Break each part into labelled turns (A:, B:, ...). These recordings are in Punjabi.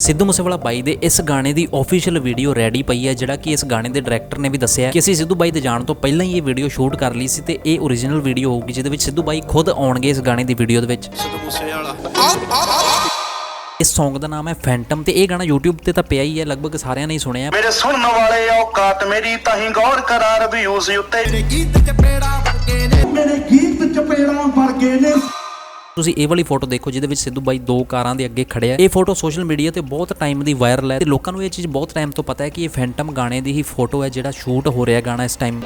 A: ਸਿੱਧੂ ਮੂਸੇਵਾਲਾ ਬਾਈ ਦੇ ਇਸ ਗਾਣੇ ਦੀ ਅਫੀਸ਼ੀਅਲ ਵੀਡੀਓ ਰੈਡੀ ਪਈ ਹੈ ਜਿਹੜਾ ਕਿ ਇਸ ਗਾਣੇ ਦੇ ਡਾਇਰੈਕਟਰ ਨੇ ਵੀ ਦੱਸਿਆ ਕਿ ਅਸੀਂ ਸਿੱਧੂ ਬਾਈ ਦੇ ਜਾਣ ਤੋਂ ਪਹਿਲਾਂ ਹੀ ਇਹ ਵੀਡੀਓ ਸ਼ੂਟ ਕਰ ਲਈ ਸੀ ਤੇ ਇਹ ਓਰੀਜਨਲ ਵੀਡੀਓ ਹੋਊਗੀ ਜਿਹਦੇ ਵਿੱਚ ਸਿੱਧੂ ਬਾਈ ਖੁਦ ਆਉਣਗੇ ਇਸ ਗਾਣੇ ਦੀ ਵੀਡੀਓ ਦੇ ਵਿੱਚ।
B: ਸਿੱਧੂ
A: ਇਸ Song ਦਾ ਨਾਮ ਹੈ ਫੈਂਟਮ ਤੇ ਇਹ ਗਾਣਾ YouTube ਤੇ ਤਾਂ ਪਿਆ ਹੀ ਹੈ ਲਗਭਗ ਸਾਰਿਆਂ ਨੇ ਹੀ ਸੁਣਿਆ
B: ਮੇਰੇ ਸੁਣਨ ਵਾਲੇ ਔਕਾਤ ਮੇਰੀ ਤਾਹੀਂ ਗੌਰ ਕਰਾਰ ਰਿਵਿਊਜ਼ ਉੱਤੇ।
C: ਗੀਤ ਚਪੇੜਾ ਵਰਗੇ ਨੇ। ਮੇਰੇ ਗੀਤ ਚਪੇੜਾ ਵਰਗੇ ਨੇ।
A: ਤੁਸੀਂ ਇਹ ਵਾਲੀ ਫੋਟੋ ਦੇਖੋ, ਜਿਹਦੇ ਵਿੱਚ ਸਿੱਧੂ ਬਾਈ ਦੋ ਕਾਰਾਂ ਦੇ ਅੱਗੇ ਖੜਿਆ ਇਹ ਫੋਟੋ ਸੋਸ਼ਲ ਮੀਡੀਆ ਤੇ ਬਹੁਤ ਟਾਈਮ ਦੀ ਵਾਇਰਲ ਹੈ ਤੇ ਲੋਕਾਂ ਨੂੰ ਇਹ ਚੀਜ਼ ਬਹੁਤ ਟਾਈਮ ਤੋਂ ਪਤਾ ਹੈ ਕਿ ਇਹ ਫੈਂਟਮ ਗਾਣੇ ਦੀ ਹੀ ਫੋਟੋ ਹੈ ਜਿਹੜਾ ਸ਼ੂਟ ਹੋ ਰਿਹਾ ਗਾਣਾ ਇਸ ਟਾਈਮ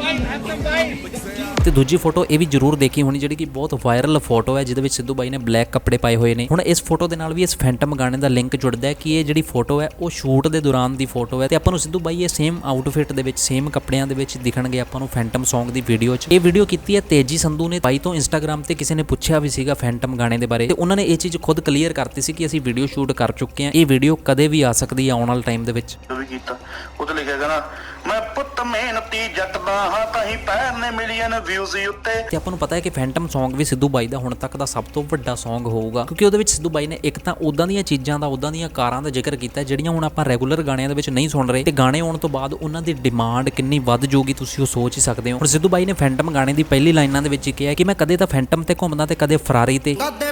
A: ਤੇ ਦੂਜੀ ਫੋਟੋ ਇਹ ਵੀ ਜ਼ਰੂਰ ਦੇਖੀ ਹੋਣੀ, ਜਿਹੜੀ ਕਿ ਬਹੁਤ ਵਾਇਰਲ ਫੋਟੋ ਹੈ, ਜਿਹਦੇ ਵਿੱਚ ਸਿੱਧੂ ਬਾਈ ਨੇ ਬਲੈਕ ਕੱਪੜੇ ਪਾਏ ਹੋਏ ਨੇ। ਹੁਣ ਇਸ ਫੋਟੋ ਦੇ ਨਾਲ ਵੀ ਇਸ ਫੈਂਟਮ ਗਾਣੇ ਦਾ ਲਿੰਕ ਜੁੜਦਾ ਹੈ ਕਿ ਇਹ ਜਿਹੜੀ ਫੋਟੋ ਹੈ, ਉਹ ਸ਼ੂਟ ਦੇ ਦੌਰਾਨ ਦੀ ਫੋਟੋ ਹੈ। ਤੇ ਆਪਾਂ ਨੂੰ ਸਿੱਧੂ ਬਾਈ ਇਹ ਸੇਮ ਆਊਟਫਿਟ ਦੇ ਵਿੱਚ ਸੇਮ ਕੱਪੜਿਆਂ ਦੇ ਵਿੱਚ ਦਿਖਣਗੇ ਆਪਾਂ ਨੂੰ ਫੈਂਟਮ Song ਦੀ ਵੀਡੀਓ 'ਚ। ਇਹ ਵੀਡੀਓ ਕੀਤੀ ਹੈ ਤੇਜੀ ਸੰਧੂ ਨੇ। ਬਾਈ ਤੋਂ ਇੰਸਟਾਗ੍ਰam ਤੇ ਕਿਸੇ ਨੇ ਪੁੱਛਿਆ ਵੀ ਸੀਗਾ ਫੈਂਟਮ ਗਾਣੇ ਦੇ ਬਾਰੇ। ਤੇ ਉਹਨਾਂ ਨੇ ਇਹ ਚੀਜ਼ ਖੁਦ ਕਲੀਅਰ ਕਰਤੀ ਸੀ ਕਿ ਅਸੀਂ ਵੀਡੀਓ ਸ਼ੂਟ ਕਰ ਚੁੱਕੇ ਹਾਂ। ਇਹ ਵੀਡੀਓ ਕਦੇ ਵੀ ਆ ਸਕਦੀ ਹੈ ਆਉਣ ਵਾਲੇ ਟਾਈਮ ਦੇ ਵਿੱਚ।
B: ਵੀ ਕੀਤਾ ਉਹਤੇ ਲਿਖਿਆ ਗਾ ਮੈਂ ਪੁੱਤ ਮਿਹਨਤੀ ਜੱਟ ਦਾ ਹਾਂ ਤਾਹੀਂ ਪੈਰ ਨੇ ਮਿਲੀਅਨ ਵਿਊਜ਼ ਉੱਤੇ।
A: ਤੇ ਆਪਾਂ ਨੂੰ ਪਤਾ ਹੈ ਕਿ ਫੈਂਟਮ Song ਵੀ ਸਿੱਧੂ ਬਾਈ ਦਾ ਹੁਣ ਤੱਕ ਦਾ ਸਭ ਤੋਂ ਵੱਡਾ Song ਹੋਊਗਾ। ਕਿਉਂਕਿ ਉਹਦੇ ਵਿੱਚ ਸਿੱਧੂ ਬਾਈ ਨੇ ਇੱਕ ਤਾਂ ਉਦਾਂ ਦੀਆਂ ਚੀਜ਼ਾਂ ਦਾ ਉਦਾਂ ਦੀਆਂ ਕਾਰਾਂ ਦਾ ਜ਼ਿਕਰ ਕੀਤਾ ਹੈ, ਜਿਹੜੀਆਂ ਹੁਣ ਆਪਾਂ ਰੈਗੂਲਰ ਗਾਣਿਆਂ ਦੇ ਵਿੱਚ ਨਹੀਂ ਸੁਣ ਰਹੇ। ਤੇ ਗਾਣੇ ਆਉਣ ਤੋਂ ਬਾਅਦ ਉਹਨਾਂ ਦੀ ਡਿਮਾਂਡ ਕਿੰਨੀ ਵੱਧ ਜਾਊਗੀ ਤੁਸੀਂ ਉਹ ਸੋਚ ਹੀ ਸਕਦੇ ਹੋ। ਹੁਣ ਸਿੱਧੂ ਬਾਈ ਨੇ ਫੈਂਟਮ ਗਾਣੇ ਦੀ ਪਹਿਲੀ ਲਾਈਨਾਂ ਦੇ ਵਿੱਚ ਹੀ ਕਿਹਾ ਕਿ ਮੈਂ ਕਦੇ ਤਾਂ ਫੈਂਟਮ ਤੇ ਘੁੰਮਦਾ ਤੇ ਕਦੇ ਫਰਾਰੀ ਤੇ।
C: ਕਦੇ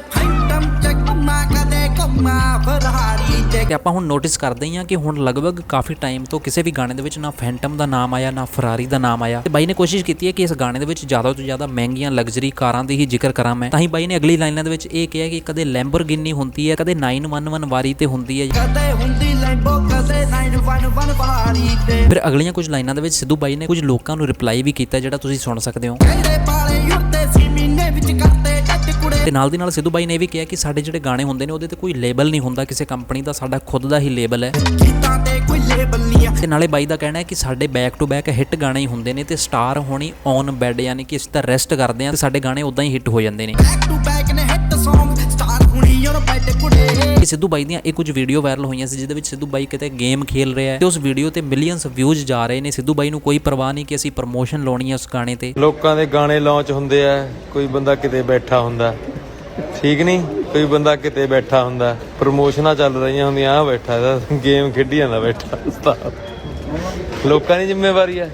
C: ਤੇ
A: ਆਪਾਂ ਹੁਣ ਨੋਟਿਸ ਕਰਦੇ ਹਾਂ ਕਿ ਹੁਣ ਲਗਭਗ ਕਾਫੀ ਟਾਈਮ ਤੋਂ ਕਿਸੇ ਵੀ ਗਾਣੇ ਦੇ ਵਿੱਚ ਨਾ ਫੈਂਟਮ ਦਾ ਨਾਮ ਆਇਆ ਨਾ ਫਰਾਰੀ ਦਾ ਨਾਮ ਆਇਆ। ਤੇ ਬਾਈ ਨੇ ਕੋਸ਼ਿਸ਼ ਕੀਤੀ ਹੈ ਕਿ ਇਸ ਗਾਣੇ ਦੇ ਵਿੱਚ ਜ਼ਿਆਦਾ ਤੋਂ ਜ਼ਿਆਦਾ ਮਹਿੰਗੀਆਂ ਲਗਜ਼ਰੀ ਕਾਰਾਂ ਦੀ ਹੀ ਜ਼ਿਕਰ ਕਰਾਂ ਮੈਂ। ਤਾਂ ਹੀ ਬਾਈ ਨੇ ਅਗਲੀ ਲਾਈਨਾਂ ਦੇ ਵਿੱਚ ਇਹ ਕਿਹਾ ਕਿ ਕਦੇ ਲੈਂਬਰਗਿਨੀ ਹੁੰਦੀ ਹੈ ਕਦੇ 911 ਵਾਰੀ ਤੇ ਹੁੰਦੀ ਹੈ
C: ਕਦੇ ਹੁੰਦੀ ਲੈਂਬੋ ਕਦੇ 911 ਫਰਾਰੀ ਤੇ
A: ਫਿਰ ਅਗਲੀਆਂ ਕੁਝ ਲਾਈਨਾਂ ਦੇ ਵਿੱਚ ਸਿੱਧੂ ਬਾਈ ਨੇ ਕੁਝ ਲੋਕਾਂ ਨੂੰ ਰਿਪਲਾਈ ਵੀ ਕੀਤਾ ਜਿਹੜਾ ਤੁਸੀਂ ਸੁਣ ਸਕਦੇ ਹੋ। ਤੇ ਨਾਲ ਦੀ ਨਾਲ ਸਿੱਧੂ ਬਾਈ ਨੇ ਵੀ ਕਿਹਾ ਕਿ ਸਾਡੇ ਜਿਹੜੇ ਗਾਣੇ ਹੁੰਦੇ ਨੇ ਉਹਦੇ ਤੇ ਕੋਈ ਲੇਬਲ ਨਹੀਂ ਹੁੰਦਾ ਕਿਸੇ ਕੰਪਨੀ ਦਾ, ਸਾਡਾ ਖੁਦ ਦਾ ਹੀ ਲੇਬਲ ਹੈ।
C: ਤੇ
A: ਨਾਲੇ ਬਾਈ ਦਾ ਕਹਿਣਾ ਹੈ ਕਿ ਸਾਡੇ ਬੈਕ ਟੂ ਬੈਕ ਹਿੱਟ ਗਾਣੇ ਹੀ ਹੁੰਦੇ ਨੇ ਤੇ ਸਟਾਰ ਹੋਣੀ ਔਨ ਬੈੱਡ ਯਾਨੀ ਕਿ ਅਸੀਂ ਤਾਂ ਰੈਸਟ ਕਰਦੇ ਹਾਂ ਤੇ ਸਾਡੇ ਗਾਣੇ ਉਦਾਂ ਹੀ ਹਿੱਟ ਹੋ ਜਾਂਦੇ ਨੇ।
C: ਬੈਕ ਟੂ ਬੈਕ ਨੇ ਹਿੱਟ Song ਸਟਾਰ ਹੁਣੀ ਔਰ ਬੈਠ ਕੁੜੇ।
A: ਸਿੱਧੂ ਬਾਈ ਦੀਆਂ ਇਹ ਕੁਝ ਵੀਡੀਓ ਵਾਇਰਲ ਹੋਈਆਂ ਸੀ, ਜਿਹਦੇ ਵਿੱਚ ਸਿੱਧੂ ਬਾਈ ਕਿਤੇ ਗੇਮ ਖੇਲ ਰਿਹਾ ਹੈ ਤੇ ਉਸ ਵੀਡੀਓ ਤੇ ਮਿਲੀਅਨਸ ਵਿਊਜ਼ ਜਾ ਰਹੇ ਨੇ। ਸਿੱਧੂ ਬਾਈ ਨੂੰ ਕੋਈ ਪਰਵਾਹ ਨਹੀਂ ਕਿ ਅਸੀਂ ਪ੍ਰਮੋਸ਼ਨ ਲਾਉਣੀ ਹੈ ਉਸ ਗਾਣੇ ਤੇ।
D: ਲੋਕਾਂ ਦੇ ਗਾਣੇ ਲਾਂਚ ਹੁੰਦੇ ਆ, ਕੋਈ ਬੰਦਾ ਕਿਤੇ ਬੈਠਾ ਹੁੰਦਾ। ਠੀਕ ਨਹੀਂ ਕੋਈ ਬੰਦਾ ਕਿਤੇ ਬੈਠਾ ਹੁੰਦਾ। ਪ੍ਰਮੋਸ਼ਨਾਂ ਚੱਲ ਰਹੀਆਂ ਹੁੰਦੀਆਂ ਆ ਬੈਠਾ ਇਹਦਾ ਗੇਮ ਖੇਡੀ ਜਾਂਦਾ ਬੈਠਾ ਲੋਕਾਂ ਦੀ ਜ਼ਿੰਮੇਵਾਰੀ ਹੈ।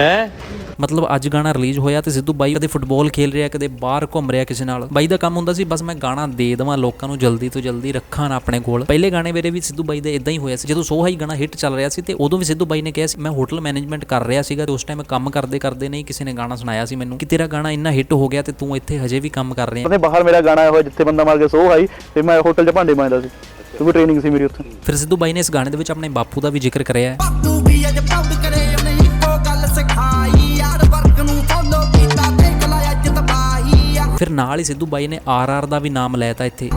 D: ਹੈ?
A: ਮਤਲਬ ਅੱਜ ਗਾਣਾ ਰਿਲੀਜ਼ ਹੋਇਆ ਤੇ ਸਿੱਧੂ ਬਾਈ ਕਦੇ ਫੁੱਟਬਾਲ ਖੇਲ ਰਿਹਾ ਕਦੇ ਬਾਹਰ ਘੁੰਮ ਰਿਹਾ ਕਿਸੇ ਨਾਲ। ਬਾਈ ਦਾ ਕੰਮ ਹੁੰਦਾ ਸੀ ਬਸ ਮੈਂ ਗਾਣਾ ਦੇ ਦੇਵਾਂ ਲੋਕਾਂ ਨੂੰ ਜਲਦੀ ਤੋਂ ਜਲਦੀ ਰੱਖਾਂ ਨਾ ਆਪਣੇ ਕੋਲ। ਪਹਿਲੇ ਗਾਣੇ ਮੇਰੇ ਵੀ ਸਿੱਧੂ ਬਾਈ ਦੇ ਇਦਾਂ ਹੀ ਹੋਇਆ ਸੀ ਜਦੋਂ ਸੋ ਹਾਈ ਗਾਣਾ ਹਿੱਟ ਚੱਲ ਰਿਹਾ ਸੀ ਤੇ ਉਦੋਂ ਵੀ ਸਿੱਧੂ ਬਾਈ ਨੇ ਕਿਹਾ ਸੀ ਮੈਂ ਹੋਟਲ ਮੈਨੇਜਮੈਂਟ ਕਰ ਰਿਹਾ ਸੀਗਾ ਤੇ ਉਸ ਟਾਈਮ ਕੰਮ ਕਰਦੇ ਕਰਦੇ ਨਹੀਂ ਕਿਸੇ ਨੇ ਗਾਣਾ ਸੁਣਾਇਆ ਸੀ ਮੈਨੂੰ ਕਿ ਤੇਰਾ ਗਾਣਾ ਇੰਨਾ ਹਿੱਟ ਹੋ ਗਿਆ ਤੇ ਤੂੰ ਇੱਥੇ ਹਜੇ ਵੀ ਕੰਮ ਕਰ ਰਿਹਾ।
E: ਉਹਨੇ ਬਾਹਰ ਮੇਰਾ ਗਾਣਾ ਆਇਆ ਹੋਇਆ ਜਿੱਥੇ ਬੰਦਾ ਮਾਰ ਕੇ ਸੋ ਹਾਈ ਤੇ ਮੈਂ ਹੋਟਲ 'ਚ ਭਾਂਡੇ ਮਾਂਜਦਾ ਸੀ। ਕਿਉਂਕਿ ਟ੍ਰੇਨਿੰਗ ਸੀ ਮੇਰੀ ਉੱਥੇ।
A: ਫਿਰ ਸਿੱਧੂ ਬਾਈ ਨੇ ਇਸ ਗਾਣੇ ਦੇ ਵਿੱਚ ਆਪਣੇ ਬਾਪੂ ਦਾ ਵੀ ਜ਼ਿਕਰ ਕਰਿਆ। ਹੈ
C: ਬਾਪੂ ਵੀ ਅੱਜ ਪ੍ਰਾਊਡ ਕਰੇ ਉਹਨੇ ਇੱਕੋ ਗੱਲ ਸਿਖਾਈ।
A: ਫਿਰ ਨਾਲ ਹੀ ਸਿੱਧੂ ਬਾਈ ਨੇ ਆਰ ਦਾ ਵੀ ਨਾਮ ਲੈਤਾ ਇੱਥੇ।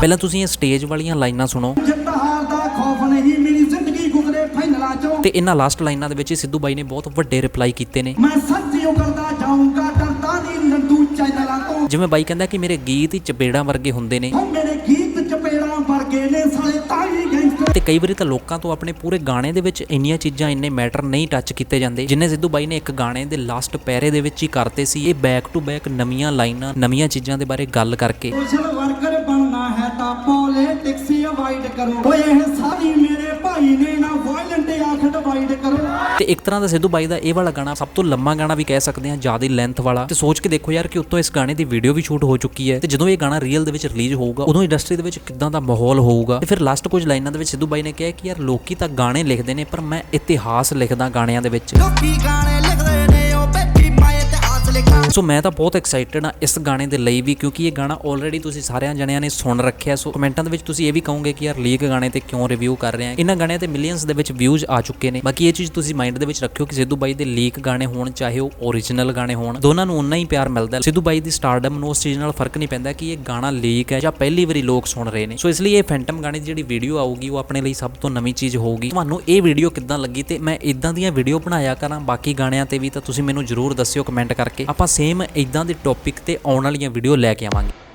A: ਪਹਿਲਾਂ ਤੁਸੀਂ ਇਹ ਸਟੇਜ ਵਾਲੀਆਂ ਲਾਈਨਾਂ ਸੁਣੋ। ਤੇ ਇਹਨਾਂ ਲਾਸਟ ਲਾਈਨਾਂ ਦੇ ਵਿੱਚ ਸਿੱਧੂ ਬਾਈ ਨੇ ਬਹੁਤ ਵੱਡੇ ਰਿਪਲਾਈ ਕੀਤੇ ਨੇ।
C: ਮੈਂ ਸੱਚਿਓ ਕਰਦਾ ਜਾਊਂਗਾ ਡਰਦਾ ਨਹੀਂ ਨੰਦੂ ਚੈਨਲਾਂ ਤੋਂ
A: ਜਿਵੇਂ ਬਾਈ ਕਹਿੰਦਾ ਕਿ ਮੇਰੇ ਗੀਤ ਹੀ ਚਪੇੜਾਂ ਵਰਗੇ ਹੁੰਦੇ ਨੇ।
C: ਮੇਰੇ ਗੀਤ ਚਪੇੜਾਂ ਵਰਗੇ ਨੇ
A: ਤੇ ਕਈ ਵਾਰੀ ਤਾਂ ਲੋਕਾਂ ਤੋਂ ਆਪਣੇ ਪੂਰੇ ਗਾਣੇ ਦੇ ਵਿੱਚ ਇੰਨੀਆਂ ਚੀਜ਼ਾਂ ਇੰਨੇ ਮੈਟਰ ਨਹੀਂ ਟੱਚ ਕੀਤੇ ਜਾਂਦੇ, ਜਿੰਨੇ ਸਿੱਧੂ ਬਾਈ ਨੇ ਇੱਕ ਗਾਣੇ ਦੇ ਲਾਸਟ ਪੈਰੇ ਦੇ ਵਿੱਚ ਹੀ ਕਰਤੇ ਸੀ, ਇਹ ਬੈਕ ਟੂ ਬੈਕ ਨਵੀਆਂ ਲਾਈਨਾਂ, ਨਵੀਆਂ ਚੀਜ਼ਾਂ ਦੇ ਬਾਰੇ ਗੱਲ ਕਰਕੇ।
C: ਸੋਸ਼ਲ ਵਰਕਰ ਬਣਨਾ ਹੈ ਤਾਂ ਪੋਲਿਟਿਕਸ ਅਵਾਇਡ ਕਰੋ। ਓਏ ਇਹ ਸਾਰੀ ਮੇਰੇ ਭਾਈ ਨੇ ਆਖ ਡਿਵਾਈਡ ਕਰੋ।
A: ਤੇ ਇੱਕ ਤਰ੍ਹਾਂ ਦਾ ਸਿੱਧੂ ਬਾਈ ਦਾ ਇਹ ਵਾਲਾ ਗਾਣਾ ਸਭ ਤੋਂ ਲੰਮਾ ਗਾਣਾ ਵੀ ਕਹਿ ਸਕਦੇ ਹਾਂ ਜ਼ਿਆਦਾ ਲੈਂਥ ਵਾਲਾ। ਤੇ ਸੋਚ ਕੇ ਦੇਖੋ ਯਾਰ ਕਿ ਉੱਤੋਂ ਇਸ ਗਾਣੇ ਦੀ ਵੀਡੀਓ ਵੀ ਸ਼ੂਟ ਹੋ ਚੁੱਕੀ ਹੈ ਤੇ ਜਦੋਂ ਇਹ ਗਾਣਾ ਰੀਅਲ ਦੇ ਵਿੱਚ ਰਿਲੀਜ਼ ਹੋਊਗਾ ਉਦੋਂ ਇੰਡਸਟਰੀ ਦੇ ਵਿੱਚ ਕਿੱਦਾਂ ਦਾ ਮਾਹੌਲ ਹੋਊਗਾ। ਤੇ ਫਿਰ ਲਾਸਟ ਕੁਝ ਲਾਈਨਾਂ ਦੇ ਵਿੱਚ ਸਿੱਧੂ ਬਾਈ ਨੇ ਕਿਹਾ ਕਿ ਯਾਰ ਲੋਕੀ ਤਾਂ ਗਾਣੇ ਲਿਖਦੇ ਨੇ ਪਰ ਮੈਂ ਇਤਿਹਾਸ ਲਿਖਦਾ ਗਾਣਿਆਂ ਦੇ ਵਿੱਚ।
C: ਲੋਕੀ ਗਾਣੇ ਲਿਖਦੇ ਨੇ ਉਹ
A: ਸੋ ਮੈਂ ਤਾਂ ਬਹੁਤ ਐਕਸਾਈਟਡ ਹਾਂ ਇਸ ਗਾਣੇ ਦੇ ਲਈ ਵੀ, ਕਿਉਂਕਿ ਇਹ ਗਾਣਾ ਆਲਰੇਡੀ ਤੁਸੀਂ ਸਾਰਿਆਂ ਜਣਿਆਂ ਨੇ ਸੁਣ ਰੱਖਿਆ ਸੋ ਕਮੈਂਟਾਂ ਦੇ ਵਿੱਚ ਤੁਸੀਂ ਇਹ ਵੀ ਕਹੋਗੇ ਕਿ ਯਾਰ ਲੀਕ ਗਾਣੇ ਤੇ ਕਿਉਂ ਰਿਵਿਊ ਕਰ ਰਹੇ ਆ? ਇਹਨਾਂ ਗਾਣਿਆਂ ਤੇ ਮਿਲੀਅਨਸ ਦੇ ਵਿੱਚ ਵਿਊਜ਼ ਆ ਚੁੱਕੇ ਨੇ। ਬਾਕੀ ਇਹ ਚੀਜ਼ ਤੁਸੀਂ ਮਾਈਂਡ ਦੇ ਵਿੱਚ ਰੱਖਿਓ ਕਿ ਸਿੱਧੂ ਬਾਈ ਦੇ ਲੀਕ ਗਾਣੇ ਹੋਣ, ਚਾਹੇ ਉਹ ਓਰੀਜਨਲ ਗਾਣੇ ਹੋਣ, ਦੋਨਾਂ ਨੂੰ ਉਨਾ ਹੀ ਪਿਆਰ ਮਿਲਦਾ ਸਿੱਧੂ ਬਾਈ ਦੀ ਸਟਾਰਡਮ ਨੂੰ ਉਸ ਚੀਜ਼ ਨਾਲ ਫ਼ਰਕ ਨਹੀਂ ਪੈਂਦਾ ਕਿ ਇਹ ਗਾਣਾ ਲੀਕ ਹੈ ਜਾਂ ਪਹਿਲੀ ਵਾਰੀ ਲੋਕ ਸੁਣ ਰਹੇ ਨੇ। ਸੋ ਇਸ ਲਈ ਇਹ ਫੈਂਟਮ ਗਾਣੇ ਦੀ ਜਿਹੜੀ ਵੀਡੀਓ ਆਊਗੀ, ਉਹ ਆਪਣੇ ਲਈ ਸਭ ਤੋਂ ਨਵੀਂ ਚੀਜ਼ ਹੋਊਗੀ। ਤੁਹਾਨੂੰ ਇਹ ਵੀਡੀਓ ਕਿੱਦਾਂ ਲੱਗੀ ਤੇ ਮੈਂ ਇਦਾਂ ਦੀਆਂ ਵੀਡੀਓ ਬਣਾਇਆ ਕਰਾਂ ਬਾਕੀ ਗਾਣਿਆਂ ਤੇ ਵੀ, ਤਾਂ ਤੁਸੀਂ ਮੈਨੂੰ ਜਰੂਰ ਦੱਸਿਓ ਕਮੈਂਟ ਕਰਕੇ। ਆਪਾਂ ਸੇਮ ਸੇਮ ਇਦਾਂ ਦੇ ਟੌਪਿਕ ਤੇ ਆਉਣ ਵਾਲੀਆਂ ਵੀਡੀਓ ਲੈ ਕੇ ਆਵਾਂਗੇ।